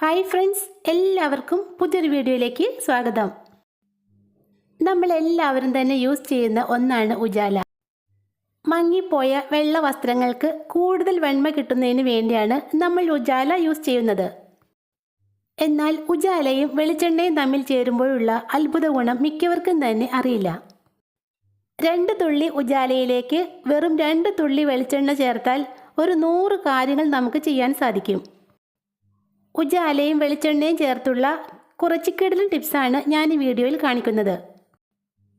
Hi friends എല്ലാവർക്കും പുതിയൊരു വീഡിയോയിലേക്ക് സ്വാഗതം. നമ്മളെല്ലാവരും തന്നെ യൂസ് ചെയ്യുന്ന ഒന്നാണ് ഉജാല. മങ്ങിപ്പോയ വെള്ള വസ്ത്രങ്ങൾക്ക് കൂടുതൽ വെണ്മ കിട്ടുന്നതിന് വേണ്ടിയാണ് നമ്മൾ ഉജാല യൂസ് ചെയ്യുന്നത്. എന്നാൽ ഉജാലയും വെളിച്ചെണ്ണയും തമ്മിൽ ചേരുമ്പോഴുള്ള അത്ഭുത ഗുണം മിക്കവർക്കും തന്നെ അറിയില്ല. രണ്ട് തുള്ളി ഉജാലയിലേക്ക് വെറും രണ്ട് തുള്ളി വെളിച്ചെണ്ണ ചേർത്താൽ ഒരു നൂറ് കാര്യങ്ങൾ നമുക്ക് ചെയ്യാൻ സാധിക്കും. ഉജാലയും വെളിച്ചെണ്ണയും ചേർത്തുള്ള കുറച്ച് കിടലൻ ടിപ്സാണ് ഞാൻ ഈ വീഡിയോയിൽ കാണിക്കുന്നത്.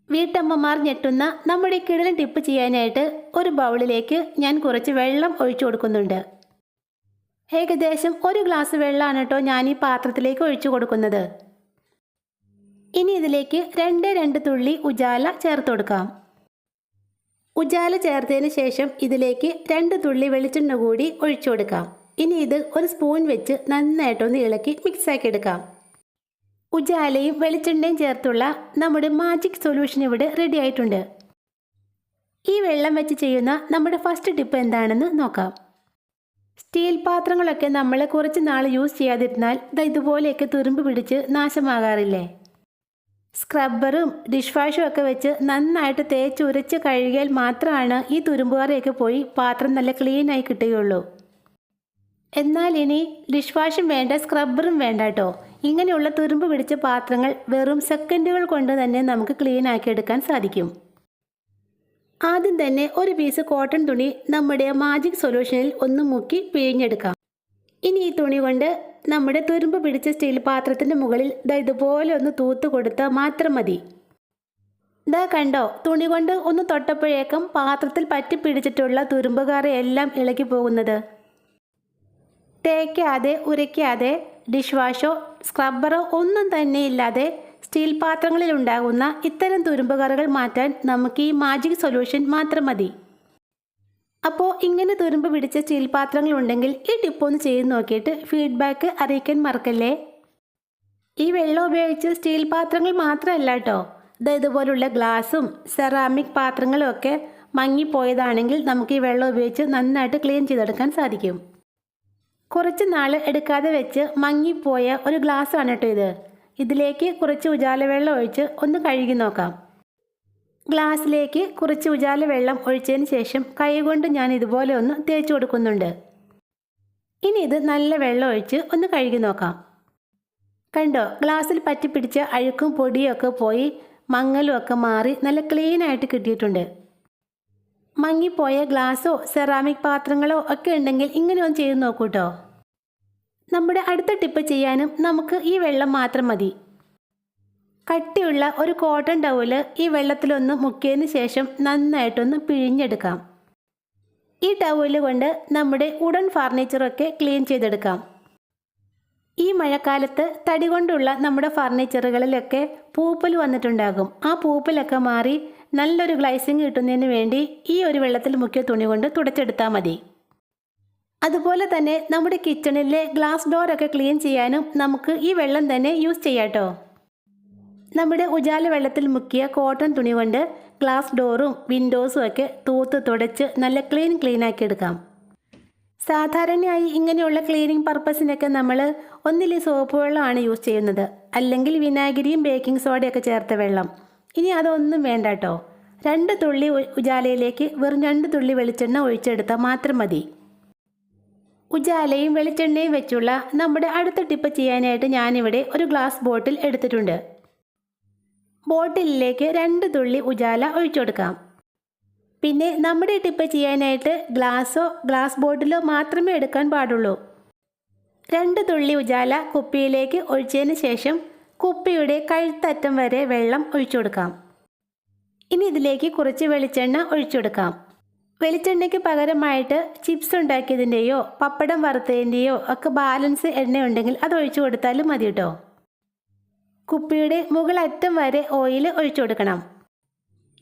വീട്ടമ്മമാർ ഞെട്ടുന്ന നമ്മുടെ ഈ കിടലൻ ടിപ്പ് ചെയ്യാനായിട്ട് ഒരു ബൗളിലേക്ക് ഞാൻ കുറച്ച് വെള്ളം ഒഴിച്ചു കൊടുക്കുന്നുണ്ട്. ഏകദേശം ഒരു ഗ്ലാസ് വെള്ളമാണ് കേട്ടോ ഞാൻ ഈ പാത്രത്തിലേക്ക് ഒഴിച്ചു കൊടുക്കുന്നത്. ഇനി ഇതിലേക്ക് രണ്ട് രണ്ട് തുള്ളി ഉജാല ചേർത്ത് കൊടുക്കാം. ഉജാല ചേർത്തതിന് ശേഷം ഇതിലേക്ക് രണ്ട് തുള്ളി വെളിച്ചെണ്ണ കൂടി ഒഴിച്ചു കൊടുക്കാം. ഇനി ഇത് ഒരു സ്പൂൺ വെച്ച് നന്നായിട്ടൊന്ന് ഇളക്കി മിക്സാക്കി എടുക്കാം. ഉജാലയും വെളിച്ചെണ്ണയും ചേർത്തുള്ള നമ്മുടെ മാജിക് സൊല്യൂഷൻ ഇവിടെ റെഡി ആയിട്ടുണ്ട്. ഈ വെള്ളം വെച്ച് ചെയ്യുന്ന നമ്മുടെ ഫസ്റ്റ് ടിപ്പ് എന്താണെന്ന് നോക്കാം. സ്റ്റീൽ പാത്രങ്ങളൊക്കെ നമ്മൾ കുറച്ച് നാൾ യൂസ് ചെയ്യാതിരുന്നാൽ ഇത് ഇതുപോലെയൊക്കെ തുരുമ്പ് പിടിച്ച് നാശമാകാറില്ലേ? സ്ക്രബ്ബറും ഡിഷ് വാഷും ഒക്കെ വെച്ച് നന്നായിട്ട് തേച്ച് ഉരച്ച് കഴുകിയാൽ മാത്രമാണ് ഈ തുരുമ്പുകാരയൊക്കെ പോയി പാത്രം നല്ല ക്ലീനായി കിട്ടുകയുള്ളൂ. എന്നാൽ ഇനി ഡിഷ് വാഷും വേണ്ട സ്ക്രബ്ബറും വേണ്ട കേട്ടോ ഇങ്ങനെയുള്ള തുരുമ്പ് പിടിച്ച പാത്രങ്ങൾ വെറും സെക്കൻഡുകൾ കൊണ്ട് തന്നെ നമുക്ക് ക്ലീൻ ആക്കിയെടുക്കാൻ സാധിക്കും. ആദ്യം തന്നെ ഒരു പീസ് കോട്ടൺ തുണി നമ്മുടെ മാജിക് സൊല്യൂഷനിൽ ഒന്ന് മുക്കി പിഴിഞ്ഞെടുക്കാം. ഇനി ഈ തുണി കൊണ്ട് നമ്മുടെ തുരുമ്പ് പിടിച്ച സ്റ്റീൽ പാത്രത്തിന്റെ മുകളിൽ ദാ ഇതുപോലെ ഒന്ന് തൂത്ത് കൊടുത്താൽ മാത്രം മതി. ദാ കണ്ടോ തുണി കൊണ്ട് ഒന്ന് തൊട്ടപ്പോഴേക്കും പാത്രത്തിൽ പറ്റി പിടിച്ചിട്ടുള്ള തുരുമ്പുകാരെയെല്ലാം ഇളക്കി പോകുന്നത്. തേക്കാതെ ഉരയ്ക്കാതെ ഡിഷ് വാഷോ സ്ക്രബ്ബറോ ഒന്നും തന്നെ ഇല്ലാതെ സ്റ്റീൽ പാത്രങ്ങളിൽ ഉണ്ടാകുന്ന ഇത്തരം തുരുമ്പുകറികൾ മാറ്റാൻ നമുക്ക് ഈ മാജിക് സൊല്യൂഷൻ മാത്രം മതി. അപ്പോൾ ഇങ്ങനെ തുരുമ്പ് പിടിച്ച സ്റ്റീൽ പാത്രങ്ങൾ ഉണ്ടെങ്കിൽ ഈ ടിപ്പ് ഒന്ന് ചെയ്ത് നോക്കിയിട്ട് ഫീഡ്ബാക്ക് അറിയിക്കാൻ മറക്കല്ലേ? ഈ വെള്ളം ഉപയോഗിച്ച് സ്റ്റീൽ പാത്രങ്ങൾ മാത്രമല്ല കേട്ടോ. ഇത് ഇതുപോലുള്ള ഗ്ലാസും സെറാമിക് പാത്രങ്ങളും ഒക്കെ മങ്ങിപ്പോയതാണെങ്കിൽ നമുക്ക് ഈ വെള്ളം ഉപയോഗിച്ച് നന്നായിട്ട് ക്ലീൻ ചെയ്തെടുക്കാൻ സാധിക്കും. കുറച്ച് നാൾ എടുക്കാതെ വെച്ച് മങ്ങിപ്പോയ ഒരു ഗ്ലാസ് ആണ് കേട്ടോ ഇത്. ഇതിലേക്ക് കുറച്ച് ഉജാല വെള്ളം ഒഴിച്ച് ഒന്ന് കഴുകി നോക്കാം. ഗ്ലാസ്സിലേക്ക് കുറച്ച് ഉജാല വെള്ളം ഒഴിച്ചതിന് ശേഷം കൈകൊണ്ട് ഞാൻ ഇതുപോലെ ഒന്ന് തേച്ച് കൊടുക്കുന്നുണ്ട്. ഇനി ഇത് നല്ല വെള്ളം ഒഴിച്ച് ഒന്ന് കഴുകി നോക്കാം. കണ്ടോ ഗ്ലാസ്സിൽ പറ്റിപ്പിടിച്ച അഴുക്കും പൊടിയൊക്കെ പോയി മങ്ങലും ഒക്കെ മാറി നല്ല ക്ലീനായിട്ട് കിട്ടിയിട്ടുണ്ട്. മങ്ങിപ്പോയ ഗ്ലാസ്സോ സെറാമിക് പാത്രങ്ങളോ ഒക്കെ ഉണ്ടെങ്കിൽ ഇങ്ങനെ ഒന്ന് ചെയ്ത് നോക്കൂട്ടോ. നമ്മുടെ അടുത്ത ടിപ്പ് ചെയ്യാനും നമുക്ക് ഈ വെള്ളം മാത്രം മതി. കട്ടിയുള്ള ഒരു കോട്ടൺ ടവൽ ഈ വെള്ളത്തിലൊന്ന് മുക്കിയതിന് ശേഷം നന്നായിട്ടൊന്ന് പിഴിഞ്ഞെടുക്കാം. ഈ ടവൽ കൊണ്ട് നമ്മുടെ ഉടൻ ഫർണിച്ചറൊക്കെ ക്ലീൻ ചെയ്തെടുക്കാം. ഈ മഴക്കാലത്ത് തടി കൊണ്ടുള്ള നമ്മുടെ ഫർണിച്ചറുകളിലൊക്കെ പൂപ്പൽ വന്നിട്ടുണ്ടാകും. ആ പൂപ്പലൊക്കെ മാറി നല്ലൊരു ഗ്ലൈസിങ് കിട്ടുന്നതിന് വേണ്ടി ഈ ഒരു വെള്ളത്തിൽ മുക്കിയ തുണി കൊണ്ട് തുടച്ചെടുത്താൽ മതി. അതുപോലെ തന്നെ നമ്മുടെ കിച്ചണിലെ ഗ്ലാസ് ഡോറൊക്കെ ക്ലീൻ ചെയ്യാനും നമുക്ക് ഈ വെള്ളം തന്നെ യൂസ് ചെയ്യാട്ടോ നമ്മുടെ ഉജാല വെള്ളത്തിൽ മുക്കിയ കോട്ടൺ തുണി കൊണ്ട് ഗ്ലാസ് ഡോറും വിൻഡോസും ഒക്കെ തൂത്ത് തുടച്ച് നല്ല ക്ലീൻ ക്ലീൻ ആക്കി എടുക്കാം. സാധാരണയായി ഇങ്ങനെയുള്ള ക്ലീനിങ് പർപ്പസിനൊക്കെ നമ്മൾ ഒന്നിലെ സോപ്പ് വെള്ളമാണ് യൂസ് ചെയ്യുന്നത്. അല്ലെങ്കിൽ വിനാഗിരിയും ബേക്കിംഗ് സോഡയൊക്കെ ചേർത്ത വെള്ളം. ഇനി അതൊന്നും വേണ്ട കേട്ടോ രണ്ട് തുള്ളി ഉജാലയിലേക്ക് വെറും രണ്ട് തുള്ളി വെളിച്ചെണ്ണ ഒഴിച്ചെടുത്താൽ മാത്രം മതി. ഉജാലയും വെളിച്ചെണ്ണയും വെച്ചുള്ള നമ്മുടെ അടുത്ത ടിപ്പ് ചെയ്യാനായിട്ട് ഞാനിവിടെ ഒരു ഗ്ലാസ് ബോട്ടിൽ എടുത്തിട്ടുണ്ട്. ബോട്ടിലിലേക്ക് രണ്ട് തുള്ളി ഉജാല ഒഴിച്ചു കൊടുക്കാം പിന്നെ നമ്മുടെ ടിപ്പ് ചെയ്യാനായിട്ട് ഗ്ലാസ്സോ ഗ്ലാസ് ബോട്ടിലോ മാത്രമേ എടുക്കാൻ പാടുള്ളൂ. രണ്ട് തുള്ളി ഉജാല കുപ്പിയിലേക്ക് ഒഴിച്ചതിന് ശേഷം കുപ്പിയുടെ കഴുത്തറ്റം വരെ വെള്ളം ഒഴിച്ചു കൊടുക്കാം. ഇനി ഇതിലേക്ക് കുറച്ച് വെളിച്ചെണ്ണ ഒഴിച്ചു കൊടുക്കാം. വെളിച്ചെണ്ണയ്ക്ക് പകരമായിട്ട് ചിപ്സ് ഉണ്ടാക്കിയതിന്റെയോ പപ്പടം വറുത്തതിന്റെയോ ഒക്കെ ബാലൻസ് എണ്ണ ഉണ്ടെങ്കിൽ അത് ഒഴിച്ചു കൊടുത്താലും മതി കേട്ടോ കുപ്പിയുടെ മുകളറ്റം വരെ ഓയിൽ ഒഴിച്ചു കൊടുക്കണം.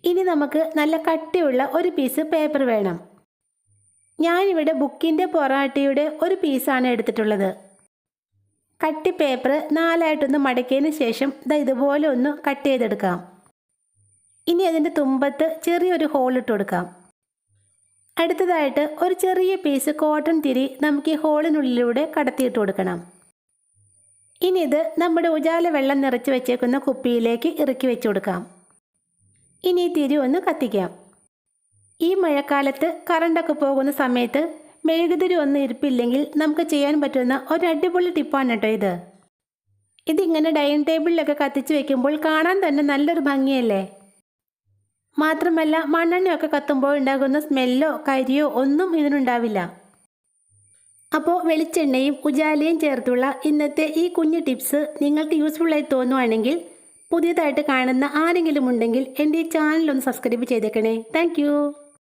ഇനി നമുക്ക് നല്ല കട്ടിയുള്ള ഒരു പീസ് പേപ്പർ വേണം. ഞാനിവിടെ ബുക്കിന്റെ പൊറാട്ടയുടെ ഒരു പീസാണ് എടുത്തിട്ടുള്ളത്. കട്ടി പേപ്പർ നാലായിട്ടൊന്ന് മടക്കിയതിന് ശേഷം ദാ ഇതുപോലെ ഒന്ന് കട്ട് ചെയ്തെടുക്കാം. ഇനി അതിന്റെ തുമ്പത്ത് ചെറിയൊരു ഹോൾ ഇട്ട് കൊടുക്കാം. അടുത്തതായിട്ട് ഒരു ചെറിയ പീസ് കോട്ടൺ തിരി നമുക്ക് ഈ ഹോളിനുള്ളിലൂടെ കടത്തിയിട്ട് കൊടുക്കണം. ഇനി ഇത് നമ്മുടെ ഉജാല വെള്ളം നിറച്ച് വെച്ചേക്കുന്ന കുപ്പിയിലേക്ക് ഇറക്കി വെച്ച് കൊടുക്കാം. ഇനി ഈ തിരി ഒന്ന് കത്തിക്കാം. ഈ മഴക്കാലത്ത് കറണ്ടൊക്കെ പോകുന്ന സമയത്ത് മെഴുകുതിരി ഒന്നും ഇരിപ്പില്ലെങ്കിൽ നമുക്ക് ചെയ്യാൻ പറ്റുന്ന ഒരു അടിപൊളി ടിപ്പാണ് കേട്ടോ ഇത്. ഇതിങ്ങനെ ഡൈനിങ് ടേബിളിലൊക്കെ കത്തിച്ച് വെക്കുമ്പോൾ കാണാൻ തന്നെ നല്ലൊരു ഭംഗിയല്ലേ? മാത്രമല്ല മണ്ണെണ്ണയൊക്കെ കത്തുമ്പോൾ ഉണ്ടാകുന്ന സ്മെല്ലോ കരിയോ ഒന്നും ഇതിനുണ്ടാവില്ല. അപ്പോൾ വെളിച്ചെണ്ണയും ഉജാലയും ചേർത്തുള്ള ഇന്നത്തെ ഈ കുഞ്ഞു ടിപ്സ് നിങ്ങൾക്ക് യൂസ്ഫുള്ളായി തോന്നുവാണെങ്കിൽ പുതിയതായിട്ട് കാണുന്ന ആരെങ്കിലും ഉണ്ടെങ്കിൽ എന്റെ ഈ ചാനൽ ഒന്ന് സബ്സ്ക്രൈബ് ചെയ്തേക്കണേ. താങ്ക്